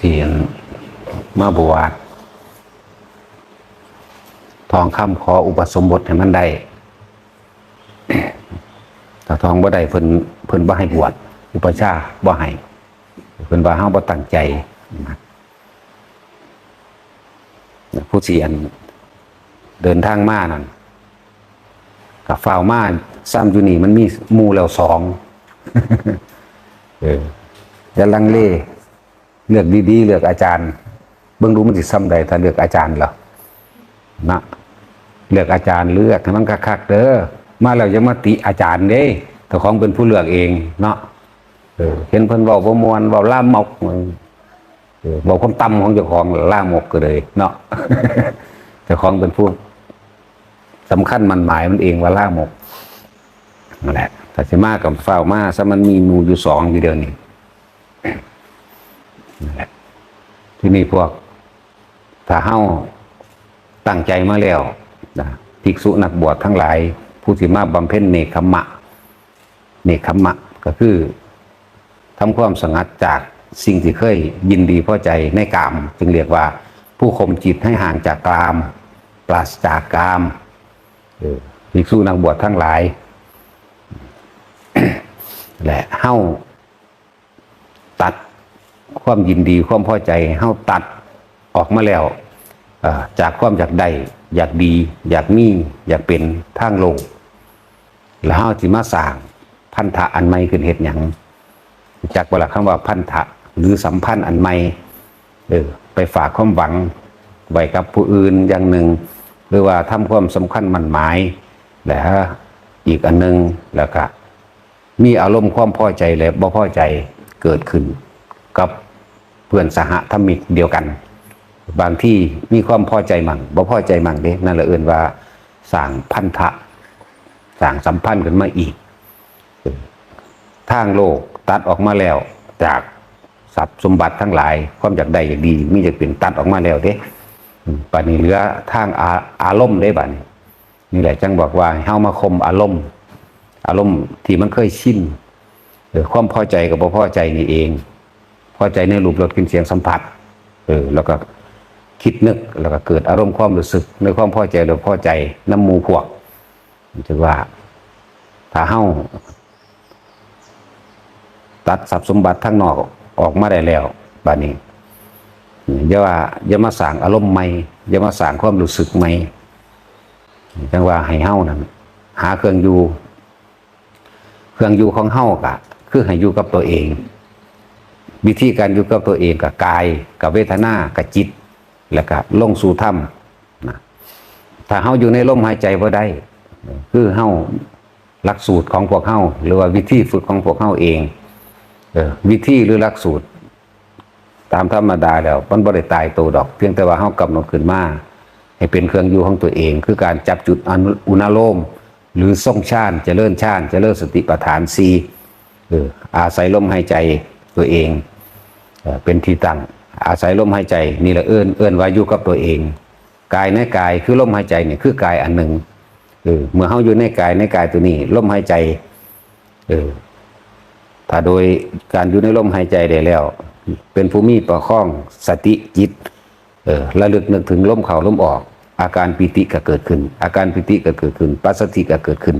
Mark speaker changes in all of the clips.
Speaker 1: ที่มาบวชทองคำขออุปสมบทให้มันได้ถ้าทองบ่ได้เพิ่นเพิ่นบ่ให้บวชอุปชาบ่ให้เพิ่นว่าเฮาบ่ตั้งใจนะผู้เสียนเดินทางมานั่นกับฝ่าวมาซ้ำอยู่นี่มันมีมูแล้วสองเอออย่าลังเล เลือกดีๆเลือกอาจารย์เบิ่งดูมันสิซ้ำใดถ้าเลือกอาจารย์เหรอนะเลือกอาจารย์เลือกให้มันคักๆเด้อมาแล้วอย่ามาติอาจารย์เด้ถ้าของเป็นผู้เลือกเองเนาะเออเห็นเพิ่นเว้ามวนเว้าล่ามกเออเว้าความต่ำของเจ้าของล่ามกก็เลย เนาะเจ้าของเป็นผู้สำคัญมันหมายมันเองว่าล่ามกนั่นแหละถ้าสิมากับเฝ้ามาซะมันมีมูอยู่สองอยู่เดียวนี่ ที่นี่พวกถ้าเฮ้าตั้งใจมาแล้วนะภิกษุนักบวชทั้งหลาย ผู้ที่มาบำเพ็ญเนคขมะ เนคขมะก็คือทำความสงัดจากสิ่งที่เคยยินดีพอใจในกาม จึงเรียกว่า ผู้ข่มจิตให้ห่างจากกาม ปราศจากกามภิกษุนักบวชทั้งหลายและเฮ้าตัด ความยินดีความพอใจเฮาตัดออกมาแล้วจากความอยากได้อยากดี อยากมีอยากเป็นทางโลกแล้วเฮาสิมาสร้างพันธะอันใหม่ขึ้นเฮ็ดหยังจากบล่ะคำว่าพันธะหรือสัมพันธ์อันใหม่เออไปฝากความหวังไว้กับผู้อื่นอย่างหนึ่ง หรือว่าทำความสำคัญมั่นหมายแล้วอีกอันหนึงแล้วก็มีอารมณ์ความพอใจและบ่พอใจเกิดขึ้นกับ เพื่อนสหธรรมิกเดียวกัน บางที่มีความพอใจมั่งบ่พอใจมั่งเด้นั่นแหละเอื่นว่าสร้างพันธะสร้างสัมพันธ์กันมาอีกทางโลกตัดออกมาแล้ว จากทรัพย์สมบัติทั้งหลาย ความอยากได้อยากดี มีอยากเป็นตัดออกมาแล้วเด้ป่านนี้เหลือทางอาอารมณ์ได้บัดนี้นี่แหละจังบอกว่าให้เฮามาคมอารมณ์ อารมณ์ที่มันเคยชินเออความพอใจกับบ่พอใจนี่เอง พอใจในรูปรสกลิ่นเสียงสัมผัส เออ แล้วก็คิดนึกแล้วก็เกิดอารมณ์ความรู้สึกในความพอใจหรือพอใจน้ำมูพวกถือว่าถ้าเฮ้าตัดทรัพย์สมบัติทั้งนอกออกมาได้แล้วบานี้อย่าว่าอย่ามาสั่งอารมณ์ใหม่อย่ามาสั่งความรู้สึกใหม่จังว่าให้เฮ้านั้นหาเครื่องอยู่ เครื่องอยู่ของเฮ้ากะคือให้อยู่กับตัวเอง วิธีการอยู่กับตัวเองกับกาย กับเวทนากับจิต แล้วก็ลงสู่ถ้ำนะถ้าเฮาอยู่ในลมหายใจบ่ได้ คือเฮาหลักสูตรของพวกเฮาหรือว่าวิธีฝึกของพวกเฮาเองเออวิธีหรือหลักสูตร ตามธรรมดาแล้วมันบ่ได้ตายตัวดอก เพียงแต่ว่าเฮากำหนดขึ้นมาให้เป็นเครื่องอยู่ของตัวเอง คือการจับจุดอนุอุณโลมหรือทรงชาญเจริญชาญเจริญสติปัฏฐานสีเอออาศัยลมหายใจ ตัวเองเป็นที่ตั้งอาศัยลมหายใจนี่แหละเอื้นเอื้นว่าอยู่กับตัวเองกายในกายคือลมหายใจเนี่ยคือกายอันหนึ่งเออเมื่อเฮาอยู่ในกายในกายตัวนี้ลมหายใจเออถ้าโดยการอยู่ในลมหายใจได้แล้ว เป็นภูมิประคองสติจิตเออระลึกนึกถึงลมเข้าลมออก อาการปิติก็เกิดขึ้น อาการปิติก็เกิดขึ้นปัสสติก็เกิดขึ้น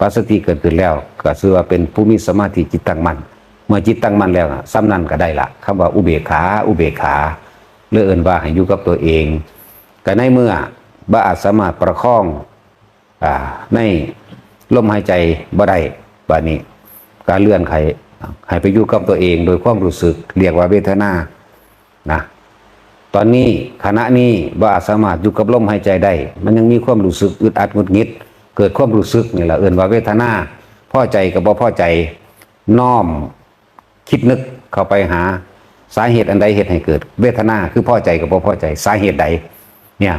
Speaker 1: ปัสสติเกิดขึ้นแล้ว ก็ชื่อว่าเป็นผู้มีสมาธิจิตตั้งมั่น เมื่อจิตตั้งมั่นแล้วน่ะซ้ำนั่นก็ได้ละคำว่าอุเบกขา อุเบกขาเลื่อนว่าให้อยู่กับตัวเองก็ในเมื่อบ่อาจสามารถประคองอ่าในลมหายใจบ่ได้บานี้การเลื่อนไขให้ไปอยู่กับตัวเอง โดยความรู้สึกเรียกว่าเวทนานะตอนนี้ขณะนี้ว่าสามารถอยู่กับลมหายใจได้ มันยังมีความรู้สึกอึดอัดงุดงิด เกิดความรู้สึกนี่แหละเอื่นว่าเวทนาพ่อใจกับบ่พ่อใจน้อม คิดนึกเข้าไปหาสาเหตุอันใดเหตุให้เกิด เวทนาคือพ่อใจกับบ่พอใจสาเหตุใด เนี่ย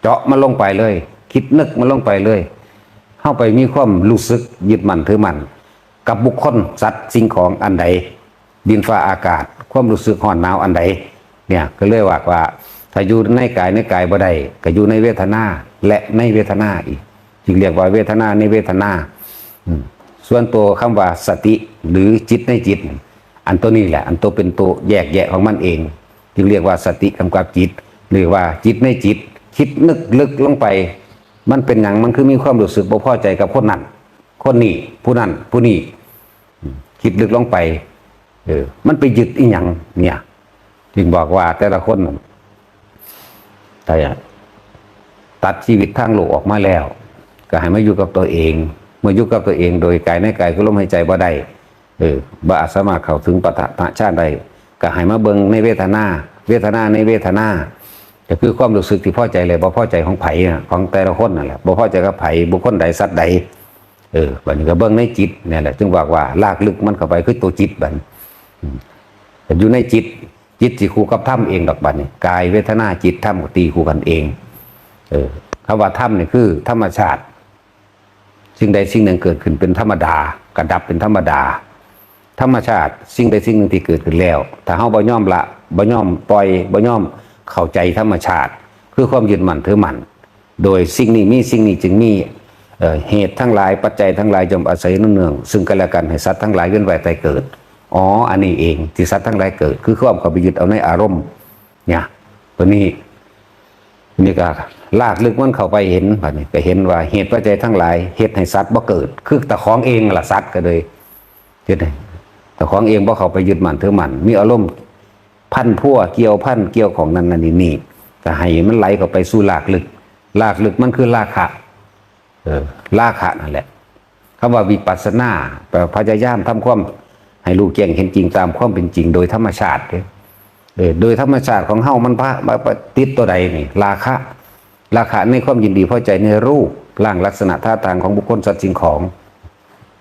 Speaker 1: เจาะมันลงไปเลย คิดนึกมันลงไปเลย เข้าไปมีความรู้สึกยึดมั่นถือมั่นกับบุคคลสัตว์สิ่งของอันใด ดินฟ้าอากาศ ความรู้สึกห่อนหนาวอันใดเนี่ยก็เลยว่าว่าถ้าอยู่ในกายในกายบ่ได้ก็อยู่ในเวทนาและในเวทนาอีกจึงเรียกว่าเวทนาในเวทนาส่วนตัวคำว่าสติหรือจิตในจิต อันตัวนี้แหละ อันตัวเป็นตัวแยกแยะของมันเองจึงเรียกว่าสติกำกับจิต หรือว่าจิตในจิต คิดนึกลึกลงไป มันเป็นอย่างมันคือมีความรู้สึกบ่พอใจกับคนนั้นคนนี้ผู้นั้นผู้นี้คิดลึกลงไปเออมันไปยึดอีหยังเนี่ยจึงบอกว่าแต่ละคนแต่ตัดชีวิตทางโลกออกมาแล้ว ก็ให้มาอยู่กับตัวเอง เมื่ออยู่กับตัวเองโดยกายในกายก็ลมหายใจบ่ได้ เออบ่อาจสามารถเข้าถึงปฐะชาติใดก็ให้มาเบิ่งในเวทนา เวทนาในเวทนาก็คือความรู้สึกที่พอใจเลยบ่พอใจของไผ่ของแต่ละคนนั่นแหละบ่พอใจกับไผ่บุคคลใดสัตว์ใดเออบัดนี้ก็เบิ่งในจิตเนี่ยแหละจึงบอกว่าลากลึกมันเข้าไปคือตัวจิตบัดแต่อยู่ในจิตจิตสิคู่กับธรรมเองดอกบัดนี่กายเวทนาจิตธรรมก็ตีคู่กันเอง เออคำว่าธรรมนี่คือ ธรรมชาติ สิ่งใดสิ่งหนึ่งเกิดขึ้นเป็นธรรมดากระดับเป็นธรรมดา ธรรมชาติสิ่งใดสิ่งหนึ่งที่เกิดขึ้นแล้ว ถ้าเฮาบ่ยอมละบ่ยอมปล่อยบ่ยอมเข้าใจธรรมชาติ คือความยึดมั่นถือมั่นโดยสิ่งนี้มีสิ่งนี้จึงมีเหตุทั้งหลายปัจจัยทั้งหลายจมอาศัยเนื่องๆซึ่งกันและกันให้สัตว์ทั้งหลายเวียนว่ายตายเกิดอ๋ออันนี้เองที่สัตว์ทั้งหลายเกิด คือความเข้าไปยึดเอาในอารมณ์เนี่ยตัวนี้นี่ก็ลากลึกมันเข้าไปเห็นบัดนี้ก็เห็นว่าเหตุปัจจัยทั้งหลายเหตุให้สัตว์บ่เกิด คือตะของเองล่ะสัตว์ก็เลยยึดให้ตะของเองบ่เขาไปยึดมั่นถือมั่นมีอารมณ์พันพัวเกี่ยวพันเกี่ยวของนั้นนั่นนี่นี่ก็ให้มันไหลเข้าไปสู่ลากลึกลากลึกมันคือลาคะเออลาคะนั่นแหละคำว่าวิปัสสนาแปลพยายามทำความให้รู้แจ้งเห็นจริงตามความเป็นจริงโดยธรรมชาติเออโดยธรรมชาติของเฮามันพระมาติดตัวใดนี่ราคะราคะในความยินดีพอใจในรูปร่างลักษณะท่าทางของบุคคลสัตว์สิ่งของ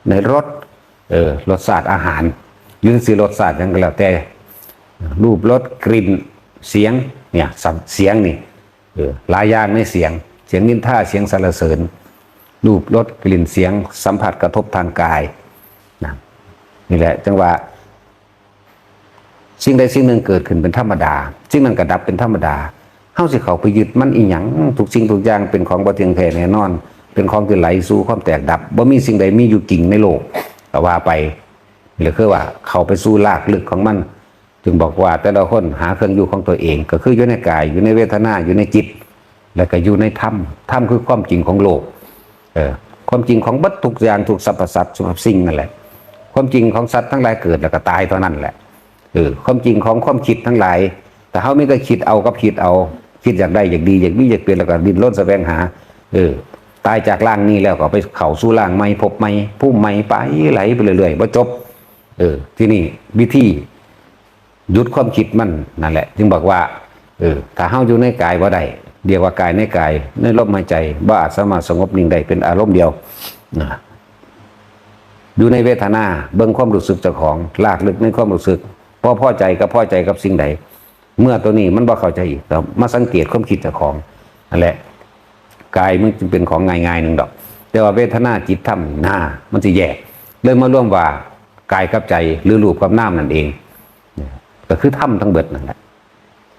Speaker 1: ในรสเออรสชาติอาหาร ยืนสีรสชาติยังก็แล้วแต่ รูปรสกลิ่นเสียงเนี่ยเสียงนี่เออหลายอย่างในเสียง เสียงนินท่าเสียงสรรเสริญ รูปรสกลิ่นเสียง สัมผัสกระทบทางกายนะนี่แหละจังหวะสิ่งใดสิ่งหนึ่งเกิดขึ้นเป็นธรรมดาสิ่งนั้นก็ดับเป็นธรรมดาเฮาสิเขาไปยึดมันอีหยังทุกสิ่งทุกอย่างเป็นของบ่เที่ยงแท้แน่นอน เป็นของที่ไหลสู่ความแตกดับบ่มีสิ่งใดมีอยู่จริงในโลกก็ว่าไป หรือคือว่าเข้าไปสู่รากลึกของมัน จึงบอกว่าแต่ละคนหาเครื่องอยู่ของตัวเอง ก็คืออยู่ในกายอยู่ในเวทนาอยู่ในจิต แล้วก็อยู่ในธรรมธรรมคือความจริงของโลกเออความจริงของบัตทุกอย่างทุกสรรพสัตว์ทุกสิ่งนั่นแหละ ความจริงของสัตว์ทั้งหลายเกิดแล้วก็ตายเท่านั้นแหละเออความจริงของความคิดทั้งหลาย แต่เขาไม่ได้คิดเอากับคิดเอา คิดอยากได้อยากดีอยากมีอยากเปลี่ยนแล้วก็ดิ้นรนแสวงหา เออตายจากร่างนี้แล้วก็ไปเข่าสู่ร่างใหม่พบใหม่ผู้ใหม่ไปไหลไปเรื่อยๆว่าจบ เออ ที่นี่วิธีหยุดความคิดมันนั่นแหละ จึงบอกว่า เออถ้าเฮาอยู่ในกายว่าได้เรียกว่ากายในกายในลมหายใจบ่อาจสามารถสงบนิ่งได้เป็นอารมณ์เดียวนะอยู่ในเวทนาเบิ่งความรู้สึกเจ้าของลากลึกในความรู้สึกพอพอใจกับพอใจกับสิ่งใด เมื่อตัวนี้มันบ่เข้าใจอีกเรามาสังเกตความคิดเจ้าของนั่นแหละกายมันจึงเป็นของง่ายๆหนึ่งดอก แต่ว่าเวทนาจิตธรรมหน้ามันจะแยกเลยมาร่วมว่า กายกับใจหรือรูปกับน้ำนั่นเองก็คือธรรมทั้งเบิดนั่นแหละ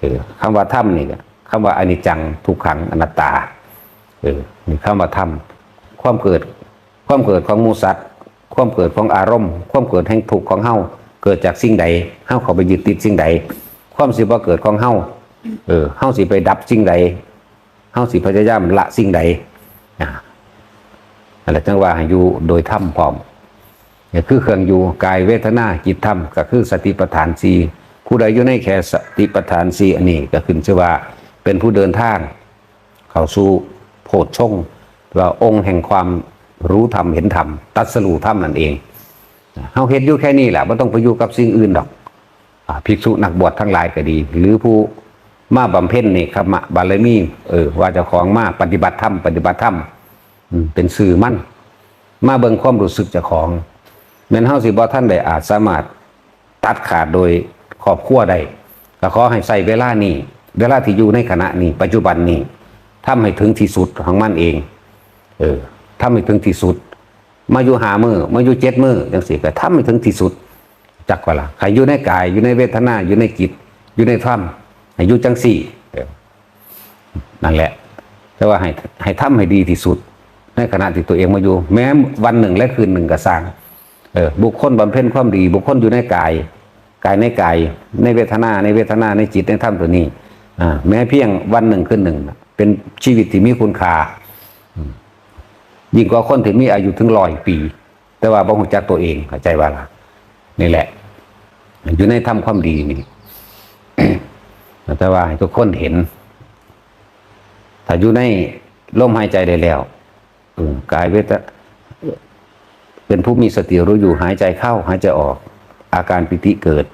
Speaker 1: เออคำว่าธรรมนี่คำว่าอนิจจังทุกขังอนัตตาเออนี่คำว่าธรรมความเกิด ความเกิดของมูสัตว์ความเกิดของอารมณ์ ความเกิดแห่งทุกข์ของเฮาเกิดจากสิ่งใดเฮาเขาไปยึดติดสิ่งใด ความสิบ่เกิดของเฮาเออเฮาสิไปดับสิ่งใดเฮาสิพยายามละสิ่งใดอ่าอะไรจังว่าอยู่โดยธรรมพร้อม คือเครื่องอยู่กายเวทนาจิตธรรม ก็คือสติปัฏฐานสี่ผู้ใดอยู่ในแค่สติปัฏฐานสี่อันนี้ก็ขึ้นชื่อว่าเป็นผู้เดินทาง เข้าสู่โพชฌงค์ว่าองค์แห่งความรู้ธรรมเห็นธรรมตัดสู้ธรรมนั่นเองเฮาเฮ็ดอยู่แค่นี้แหละไม่ต้องไปอยู่กับสิ่งอื่นดอกอภิกษุนักบวชทั้งหลายก็ดี หรือผู้มาบำเพ็ญนี่ครับมาบารมีเออว่าเจะของมาปฏิบัติธรรมปฏิบัติธรรมอืมเป็นสื่อมั่นมาเบิ่งความรู้สึกเจ้าของ แม้นเฮาสิบ่ท่านได้อาจสามารถตัดขาดโดยครอบครัวได้ก็ขอให้ใส่เวลานี้เวลาที่อยู่ในขณะนี้ ปัจจุบันนี้ทำให้ถึงที่สุดของมันเอง เออทำให้ถึงที่สุด มาอยู่หามือมาอยู่เจ็ดมือจังสิก็ทำให้ถึงที่สุดจักว่าละใครอยู่ในกาย อยู่ในเวทนา อยู่ในจิต อยู่ในธรรมให้อยู่จังสี่นั่นแหละแต่ว่าให้ให้ทำให้ดีที่สุด ในขณะที่ตัวเองมาอยู่ แม้วันหนึ่งและคืนหนึ่งก็สร้าง เออบุคคลบำเพ็ญความดี บุคคลอยู่ในกาย กายในกาย ในเวทนาในเวทนาในจิตในธรรมตัวนี้อ่าแม้เพียงวันหนึ่งขึ้นหนึ่ง เป็นชีวิตที่มีคุณค่ายิ่งกว่าคนที่มีอายุถึงร้อยปี แต่ว่าบ่รู้จักตัวเองเข้าใจว่าล่ะนี่แหละ อยู่ในธรรมความดีนี่แต่ว่าให้ทุกคนเห็น ถ้าอยู่ในลมหายใจได้แล้วกายเวท เป็นผู้มีสติรู้อยู่หายใจเข้าหายใจออก อาการปิติเกิด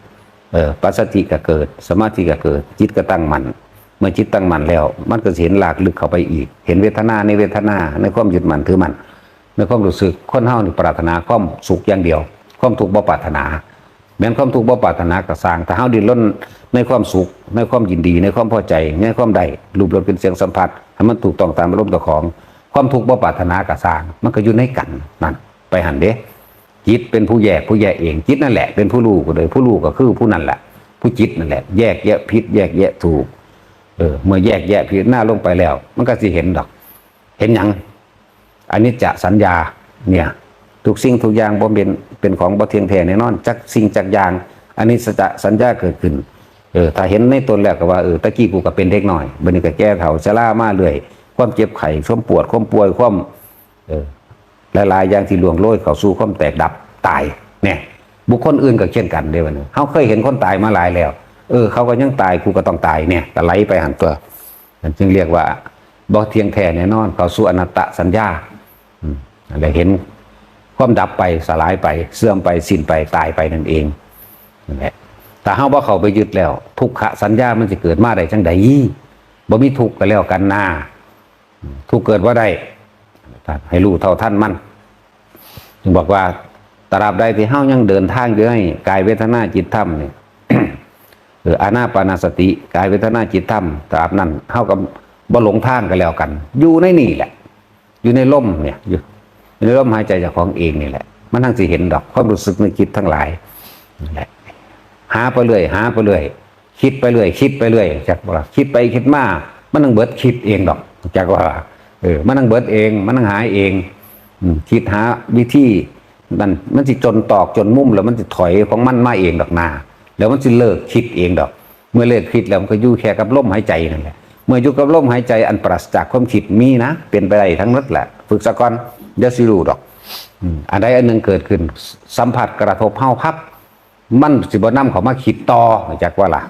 Speaker 1: เออปัสสติก็เกิด สมาธิก็เกิด จิตก็ตั้งมันเมื่อจิตตั้งมันแล้ว มันก็เห็นหลากลึกเข้าไปอีก เห็นเวทนาในเวทนาในความยึดมันถือมันในความรู้สึกคนเฮานี่ปรารถนาความสุขอย่างเดียว ความทุกข์บ่ปรารถนาแม้นความทุกข์บ่ปรารถนากระสางแต่เฮาดิ้นรนในความสุข ในความยินดีในความพอใจในความใดรูปรสเป็นเสียงสัมผัสให้มันถูกต้องตามอารมณ์ตัวของ ความทุกข์บ่ปรารถนากระสาง มันก็อยู่ในกันนั่น ไปหันเด้จิตเป็นผู้แยกผู้แยกเองจิตนั่นแหละเป็นผู้รู้ก็เลย ผู้รู้ก็คือผู้นั่นแหละผู้จิตนั่นแหละ แยกแยะผิดแยกแยะถูก เออ เมื่อแยกแยะผิดหน้าลงไปแล้ว มันก็สิเห็นดอก เห็นหยังอันนี้จะสัญญาเนี่ยทุกสิ่งทุกอย่างบ่เป็นเป็นของบ่เทียงแท้แน่นอนจักสิ่งจักอย่างอันนี้จะสัญญาเกิดขึ้นเออถ้าเห็นในตนแล้วก็ว่าเออตะกี้กูก็เป็นเด็กหน่อยบัดนี้ก็แก่เฒ่าชรามาเรื่อยความเจ็บไข้ความปวดความป่วยความเออ หลายอย่างที่ล่วงโรยเข้าสู่ความแตกดับตายเนี่ยบุคคลอื่นก็เช่นกันเด้อวันนี้เฮาเคยเห็นคนตายมาหลายแล้ว เออ เขาก็ยังตายกูก็ต้องตายเนี่ยก็ไหลไปหันตัวมันจึงเรียกว่าบ่เทียงแท้แน่นอน เข้าสู่อนัตตสัญญาอะไรเห็นความดับไปสลายไปเสื่อมไปสิ้นไปตายไปนั่นเองนั่นแหละแต่เฮาว่เขาไปยึดแล้ว ทุกขะสัญญามันจะเกิดมาได้จังใดบ่มีทุกข์ก็แล้วกันหน้าทุกเกิดว่าได้ ให้รู้เท่าท่านมันจึงบอกว่าตราบใดที่เฮายังเดินทางอยู่ในกายเวทนาจิตธรรมนี่ยหรืออานาปานาสติกายเวทนาจิตธรรมตราบนั้นเฮากับบ่หลงทางกันแล้วกัน อยู่ในนี่แหละ อยู่ในล่มเนี่ยอยู่ในล่มหายใจจากของเองนี่แหละ มันทั้งสิเห็นดอกความรู้สึกในจิตทั้งหลายนั่นแหละหาไปเรื่อยหาไปเรื่อยคิดไปเรื่อยคิดไปเรื่อยจากว่าคิดไปคิดมามันต้องเบิดคิดเองดอกจากว่า เออมันต้องเบิดเอง มันต้องหาเองคิดหาวิธีมันมันสิจนตอกจนมุมแล้วมันจะถอยของมันมาเองดอกนา แล้วมันจะเลิกคิดเองดอก เมื่อเลิกคิดแล้วมันก็อยู่แค่กับลมหายใจนั่นแหละเมื่ออยู่กับลมหายใจอันปราศจากความคิดมีนะเป็นไปได้ทั้งนั้นแหละ ฝึกสะก่อนเดี๋ยวสิรู้ดอกอันใดอันหนึ่งเกิดขึ้น สัมผัสกระทบเฮาพับ มันสิบ่นำเขามาคิดต่อจากว่าล่ะ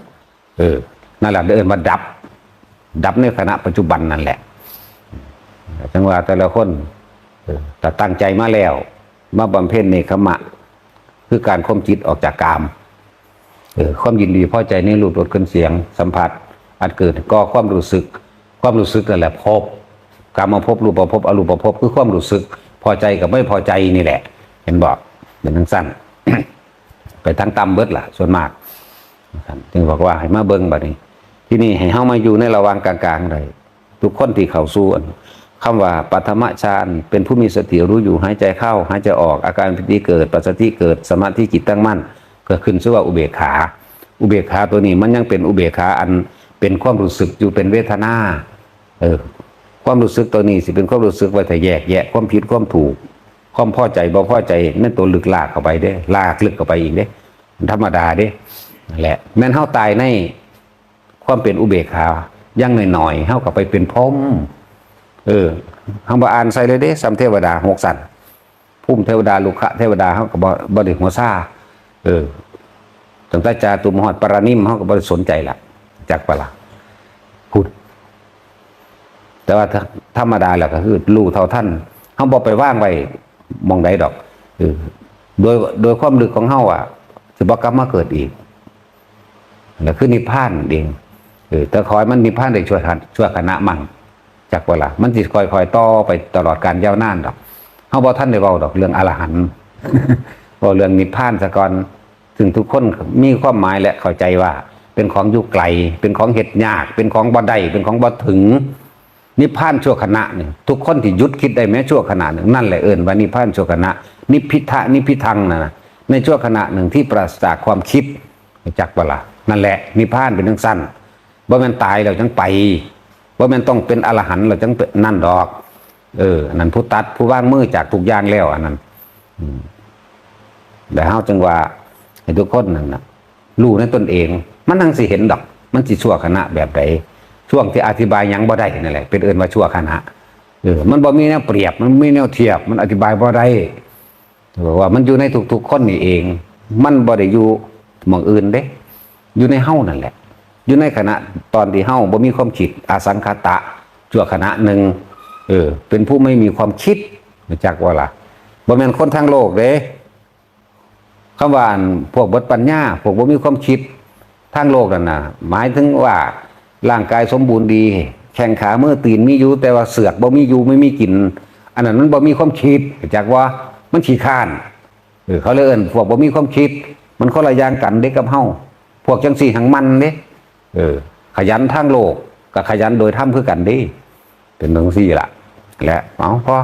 Speaker 1: เออนั่นแหละเดินมาดับ ดับในขณะปัจจุบันนั่นแหละ จังว่าแต่ละคนแต่ตั้งใจมาแล้ว มาบำเพ็ญในขมะ คือการข่มจิตออกจากกามเออความยินดีพอใจในรูปรสกลิ่นเสียง สัมผัสอันเกิดก็ความรู้สึก ความรู้สึกนั่นแหละพบกรรมภพบรูปภพบอรูปภพบคือความรู้สึก พอใจกับไม่พอใจนี่แหละ เห็นบอกเป็นทั้งสั้นไปทั้งตำเบิดล่ะ ส่วนมากจึงบอกว่าให้มาเบิ้งแบัดนี้ ที่นี่ให้เฮามาอยู่ในระว่างกลางๆเลยทุกคนที่เข้าสู่อัน คำว่าปัทมฌานเป็นผู้มีสติรู้อยู่หายใจเข้าหายใจออกอาการปิติเกิดปัสสติเกิดสมาธิจิตตั้งมั่นเกิดขึ้นชื่อว่าอุเบกขา อุเบกขาตัวนี้มันยังเป็นอุเบกขาอันเป็นความรู้สึกอยู่เป็นเวทนาเออความรู้สึกตัวนี้สิเป็นความรู้สึกไว้แต่แยกแยะความผิดความถูก ความพอใจบ่พอใจนั่นตัวลึกลากเข้าไปเด้ ลากลึกเข้าไปอีกเด้ ธรรมดาเด้แหละแม้นเฮาตายในความเป็นอุเบกขาย่างหน่อยๆเฮากับไปเป็นพรม เออเฮาบ่อ่านใส่เลยเด้สัมเทวดาหกสันพุ่มเทวดาลุคะเทวดาเฮาก็บ่บ่ได้หัวซ่าเออตั้งแต่จาตุมหอดปรานิมเฮาก็บ่ได้สนใจละจักปะละพูดแต่ว่าธรรมดาแล้วก็คือรู้เท่าท่านเฮาบ่ไปว่างไว้มองใดดอกเออโดยโดยความลึกของเฮาอะสิบ่กลับมาเกิดอีกแล้วคือนิพพานเองเออแต่คอยมันนิพพานได้ช่วยขันช่วยคณะมั่ง จากเวลามันจิคอยคอยต่อไปตลอดการยาวนานดอกเฮาบ่ท่านได้เว้าดอกเรื่องอรหันต์เว้าเรื่องนิพพานซะก่อนถึงทุกคนมีความหมายและเข้าใจว่า เป็นของอยู่ไกล เป็นของเฮ็ดยาก เป็นของบ่ได้เป็นของบ่ถึง นิพพานชั่วขณะหนึ่งทุกคนที่หยุดคิดได้แม้ชั่วขณะหนึ่งนั่นแหละเอิ้นว่านิพพานชั่วขณะ นิพพิทะนิพพิทังนะนะในชั่วขณะหนึ่งที่ปราศจากความคิดจักเวลานั่นแหละนิพพานเป็นทั้งสั้นว่ามันตายแล้วจังไป ว่ามันต้องเป็นอรหันต์แล้วจังเป็นนั่นดอก เอออันนั้นผู้ตัดผู้ว่างมือจากทุกอย่างแล้วอันนั้นแต่เฮาจังว่าให้ทุกคนนั่นนะรู้ในตนเอง มันทั้งสิเห็นดอก มันสิชั่วขณะแบบใดช่วงที่อธิบายยังบ่ได้นั่นแหละเป็นเอิ้นว่าชั่วขณะเออมันบ่มีแนวเปรียบ มันบ่มีแนวเทียบ มันอธิบายบ่ได้บอกว่ามันอยู่ในทุกๆคนนี่เอง มันบ่ได้อยู่หมองอื่นเด้ อยู่ในเฮ้านั่นแหละ อยู่ในขณะตอนที่เฮาบ่มีความคิดอาสังคตะชั่วขณะหนึ่งเออ เป็นผู้ไม่มีความคิดรู้จักว่าล่ะบ่แม่นคนทั้งโลกเด้คำว่านพวกบดปัญญาพวกบ่มีความคิดทางโลกนั่นน่ะ หมายถึงว่าร่างกายสมบูรณ์ดี แข้งขามือตีนมีอยู่ แต่ว่าเสือกบ่มีอยู่ไม่มีกิน อันนั้นมันบ่มีความคิดจักว่ามันขี้ข้านเออเขาเลยเอิ้นพวกบ่มีความคิด มันคนละอย่างกันเด็กกับเฮาพวกจังสี่หังมันเด้ เออ ขยันทางโลกกับขยันโดยถ้ำคือกันดีเป็นทั้งสี่ละและเอาพอ